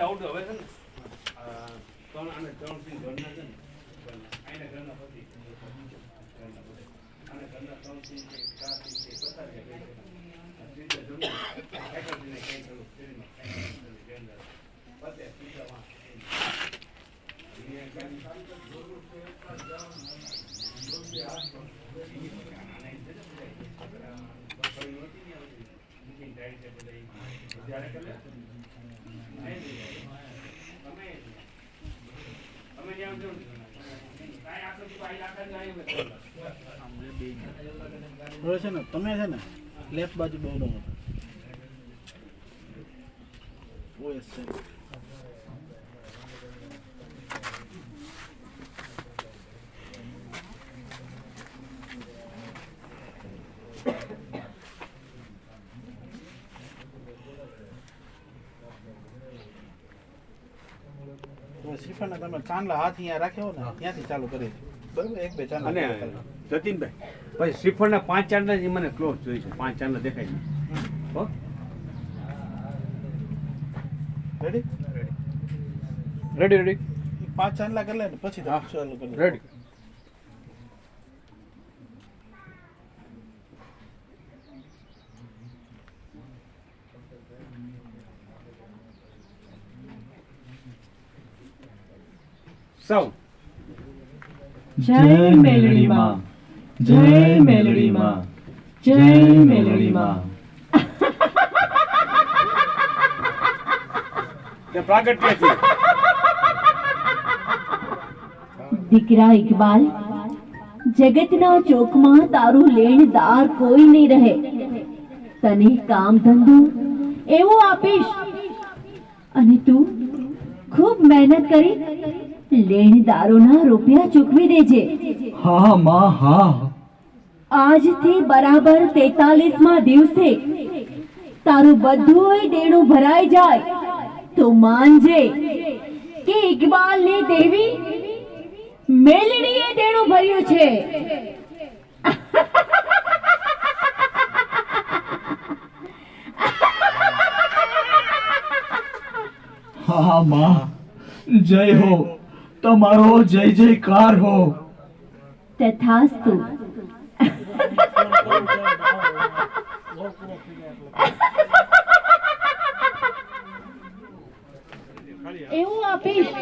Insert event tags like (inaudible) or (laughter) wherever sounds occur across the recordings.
Doubt હવે છે ને ત્રણ અને ત્રણથી ઘરના છે ને ઘરના. ઘરના પતિ ઘરના પતિ. આને ઘરના ત્રણથી ચારથી છે, પસાર. ફેકલ્ટીને કઈ કરું, શેરીમાં કઈ કરું, ઘરના. પતે, ત્રીજા વાં. અહીંયા કાંઈ હવે છે ને તમે છે ને લેફ્ટ બાજુ બહુ બોલો ઓએસ છે શ્રીફળને તમે ચાંદલા હાથ અહીંયા રાખ્યો ને ત્યાંથી ચાલુ કરી બરાબર? એક બે ચાંદલા અને જતીનભાઈ? પછી શ્રીફળના પાંચ ચાંદલા મને ક્લોઝ જોઈ છે. પાંચ ચાંદલા દેખાય છે. હો? રેડી રેડી રેડી પાંચ ચાંદલા કરી લે ને પછી તો ચાલુ કરી રેડી સૌ જય મેલડી માં જય મેલડી માં જય મેલડી માં દીકરા ઇકબાલ જગતના ચોકમાં તારું લેણદાર કોઈ નહીં રહે. તને કામ ધંધો એવો આપીશ. અને તું ખૂબ મહેનત કરી લેણદારોના રૂપિયા ચૂકવી દેજે. હા માં હા. આજથી બરાબર તેતાલીસમાં દિવસે તારું બધુંય દેણું ભરાઈ જાય. તો માનજે કે ઇકબાલ ને દેવી મેલડીએ દેણું ભર્યું છે. હા માં. જય હો. તમારો જય જયકાર હો. તથાસ્તુ. એવું આપીશ. (laughs)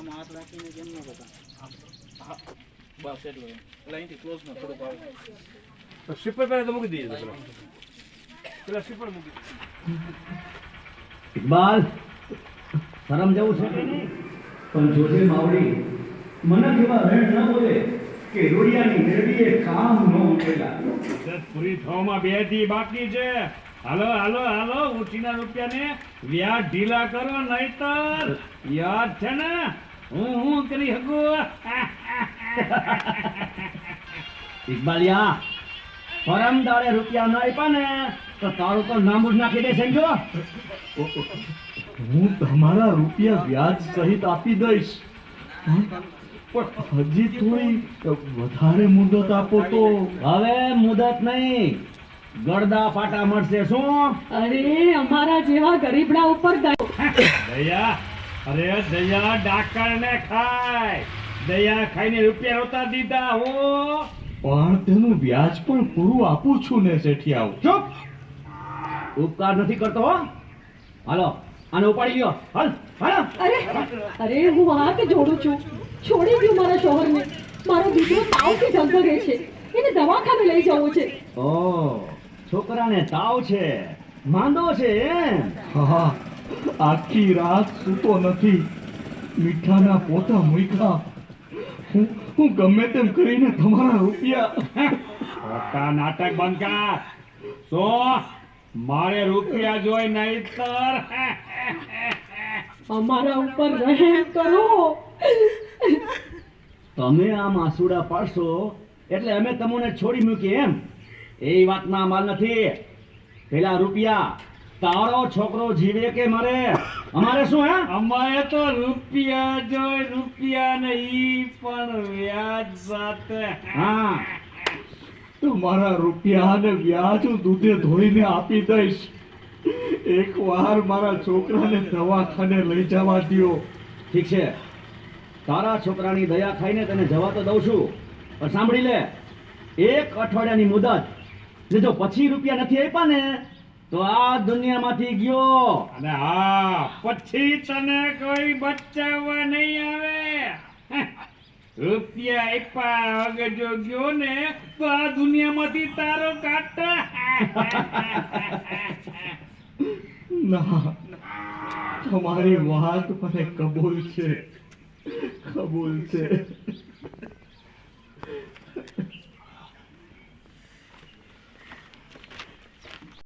આમ હાથ રાખીને કેમ ન કરતા બસ એટલું એમ. એટલે અહીંથી ક્લોઝમાં થોડુંક આવે. તો શ્રીફળ પહેલા તો મૂકી દઈએ પેલા. સ્વીપર મૂકી ઇકબાલ શરમ જવું છે કે નહીં? પણ જોજે માવડી મને જેવા રેડ ન બોલે કે રોડિયાની રેડીએ કામ ન ઉકેલા. પૂરી થવામાં બે દી બાકી છે. હાલો હાલો હાલો ઉઠીના રૂપિયાને વ્યાજ ઢીલા કરો નહીતર યાદ છે ને? હું હું કરી શકું? ઇકબાલિયા પરમ દાડે રૂપિયા ન આપ્યા ને તો તારું તો નામ જ નાખી દે સમજો? હું તમારા રૂપિયા વ્યાજ સહિત આપી દઈશ? પણ હજી થોડી વધારે મુદત આપો તો હવે મુદત નહીં. ગળદા પાટા મળશે શું? અરે અમારા જેવા ગરીબડા ઉપર દયા દયા અરે દયા ડાકર ને ખાય. દયા ખાઈને રૂપિયા નહોતા દીધા હો. પણ તેનું વ્યાજ પણ પૂરું આપું છું ને શેઠિયાઓ. ચૂપ. ઉપકાર નથી કરતો હો. હાલો આને ઉપાડી ગયો હાલ હાલ. અરે અરે હું હાથ જોડું છું. છોડી ગયો મારા શોહરને. મારો દીકરો તાવથી રહે છે. એને દવાખાને લઈ જવું છે. ઓ છોકરાને તાવ છે માંદો છે એમ. હા આખી રાત સૂતો નથી. મીઠાના પોતા મૂક્યા. હું હું ગમે તેમ કરીને તમારા રૂપિયા પોતા નાટક બંધ કર. શું મારે રૂપિયા જોઈ નહીં નહીતર. અમારા ઉપર રહે કરો. તમે આ માસુડા પાડશો એટલે અમે તમને છોડી મૂકી એમ. એ વાતના માલ નથી. પેલા રૂપિયા તારો છોકરો જીવે કે મરે? અમારે શું હે? અમારે તો રૂપિયા જોઈ રૂપિયા ને ઈ પણ વ્યાજ સાથે. હા. તું મારા રૂપિયા ને વ્યાજ હું દૂધે ધોઈને આપી દઈશ. એકવાર મારા છોકરાને દવાખાને લઈ જવા દ્યો. ઠીક છે. તારા છોકરાની દયા ખાઈને તને જવા તો દઉં છું. પણ સાંભળી લે એક અઠવાડિયાની મુદત ને જો પછી રૂપિયા નથી આપ્યા ને તો આ દુનિયામાંથી ગયો. અને હા પછી તને કોઈ બચાવવા નહીં આવે. રૂપિયા આપ્યા વગર જો ગયો ને તો આ દુનિયામાંથી તારો કાઢ ના તમારી વાત મને કબૂલ છે. કબૂલ છે.